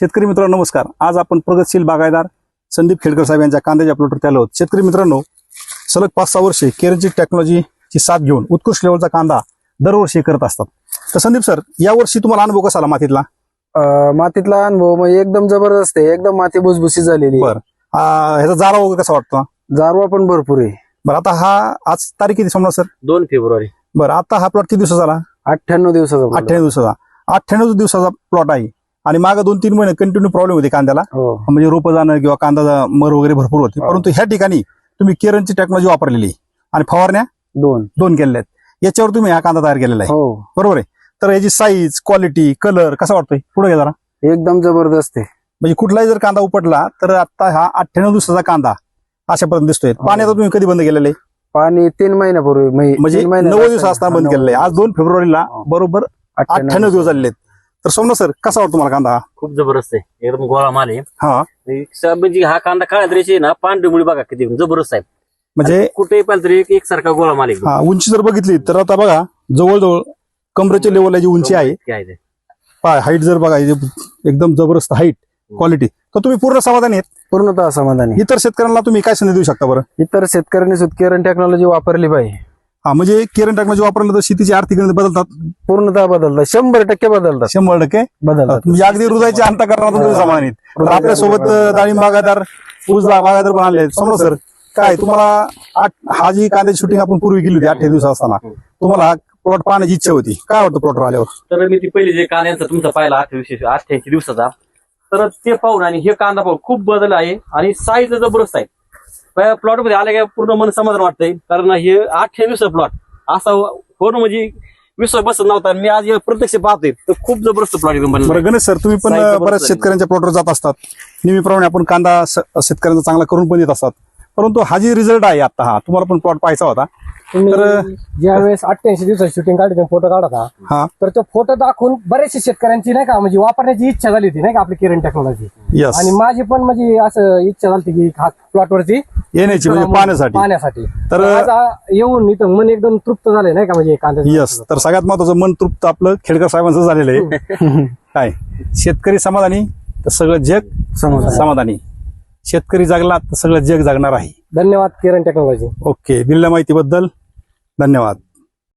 शेतकरी मित्रांनो नमस्कार. आज आपण प्रगतशील बागायदार संदीप खेडकर साहेब यांच्या कांद्याच्या प्लॉटवर आलो आहोत. शेतकरी मित्रांनो सलग पाच सहा वर्षे केरनची टेक्नॉलॉजीची साथ घेऊन उत्कृष्ट लेवलचा कांदा दरवर्षी करत असतात. तर संदीप सर या वर्षी तुम्हाला अनुभव कसा आला मातीतला? अं, मातीतला अनुभव म्हणजे एकदम जबरदस्त आहे. एकदम माती भुसभुशीत झालेली आहे. बरं. ह्याचा जारा वगैरे कसा वाटतो? गारवा पण भरपूर आहे. बरं आता हा आज तारीख किती समजा सर? दोन फेब्रुवारी. बरं आता हा प्लॉट किती दिवसाचा झाला? अठ्ठ्याण्णव दिवसाचा. अठ्ठ्याण्णव दिवसाचा. अठ्ठ्याण्णव दिवसाचा प्लॉट आहे. आणि मागे दोन तीन महिने कंटिन्यू प्रॉब्लेम होते कांद्याला. हो. म्हणजे रोपं जाणं किंवा कांदा मर वगैरे भरपूर होते. हो. परंतु ह्या ठिकाणी तुम्ही केरनची टेक्नॉलॉजी वापरलेली. आणि फवारण्या दोन. दोन केलेल्या आहेत. याच्यावर तुम्ही हा कांदा तयार केलेला आहे. हो. बरोबर आहे? तर याची साईज क्वालिटी कलर कसा वाटतोय? पुढे घ्या जरा. एकदम जबरदस्त आहे. म्हणजे कुठलाही जर कांदा उपटला तर आता हा अठ्ठ्याण्णव दिवसाचा कांदा अशापर्यंत दिसतोय. हो. पाण्याचा तुम्ही कधी बंद केलेलं आहे? पाणी तीन महिन्यापूर्वी म्हणजे तीन नव्वद दिवस असताना बंद केलेलं आहे. आज दोन फेब्रुवारीला. बरोबर अठ्ठ्याण्णव दिवस झालेले आहेत. तर सोमना सर कसा वाटतो तुम्हाला कांदा हा? खूप जबरदस्त आहे. एकदम गोळा माल आहे. हा. म्हणजे हा कांदा काळ्या द्रेशी ना पांढरी मुळी बघा किती जबरदस्त आहे. म्हणजे कुठेही पाहिलं तरी एक- एकसारखा गोळा माल एकदम हा उंची जर बघितली तर आता बघा जवळजवळ कमरेच्या लेवलला जी उंची आहे इतकी आहे. ते. हाईट जर बघा एकदम जबरदस्त हाईट क्वालिटी तर तुम्ही पूर्ण समाधानी आहेत? पूर्णतः समाधानी इतर शेतकऱ्यांना तुम्ही काय संधी देऊ शकता बरं? इतर शेतकऱ्यांनी सुतकेरन टेक्नॉलॉजी वापरली पाहिजे. हा म्हणजे केरन टेक्नॉलॉजी वापरलं तर शेतीची आर्थिक गणित बदलतात? पूर्णतः बदलतात. शंभर टक्के बदलतात. शंभर टक्के? बदलतात. म्हणजे अगदी हृदयाची अंत करणार तुम्ही आहेत. तर आपल्यासोबत डाळिंब बागायदार ऊस बागायदार पण आले समजा सर काय तुम्हाला आठ- हा जी कांद्याची शूटिंग आपण पूर्वी केली होती अठ्ठावीस दिवस असताना. तुम्हाला हा प्लॉट पाहण्याची इच्छा होती. काय वाटतं प्लॉटवर आल्यावर तर मी ती पहिली जे कांद्यांचा तुमचा पाहिला अठ्ठावीसशे अठ्ठ्याऐंशी दिवसाचा. तर ते पाहून आणि हे कांदा पाहून खूप बदल आहे आणि साईज जबरदस्त आहे. प्लॉटमध्ये आले काय पूर्ण मन समाधान वाटतंय. कारण हे आठशे दिवस प्लॉट असा होणं म्हणजे विश्वास बसत नव्हता. मी आज प्रत्यक्ष पाहतोय. तर खूप जबरदस्त प्लॉट बरं गणेश सर तुम्ही पण बऱ्याच. शेतकऱ्यांच्या प्लॉटवर जात असतात. नेहमीप्रमाणे आपण कांदा शेतकऱ्यांचा चांगला करून पण येत असतात. परंतु हा जी रिझल्ट आहे आता हा तुम्हाला पण प्लॉट पाहायचा होता. तुम्ही तर- ज्या वेळेस अठ्ठ्याऐंशी दिवसाची शूटिंग काढली फोटो काढता हा. तर तो फोटो दाखवून बरेचशे शेतकऱ्यांची नाही का म्हणजे वापरण्याची इच्छा झाली होती नाही का आपली किरण टेक्नॉलॉजी यस आणि माझी पण म्हणजे असं इच्छा झाली की प्लॉट वरती येण्याची म्हणजे पाहण्यासाठी. पाहण्यासाठी. तर- तर आज आ- येऊन इथं मन एकदम तृप्त झालंय नाही का म्हणजे कांद्याचं यस तर सगळ्यात महत्वाचं मन तृप्त आपलं खेडकर साहेबांचं झालेलं आहे. काय? शेतकरी समाधानी तर सगळं जग. समाधानी. शेतकरी जगला तर सगळं जग जगणार आहे. धन्यवाद किरण टेक्नॉलॉजी. ओके दिलेल्या माहितीबद्दल धन्यवाद.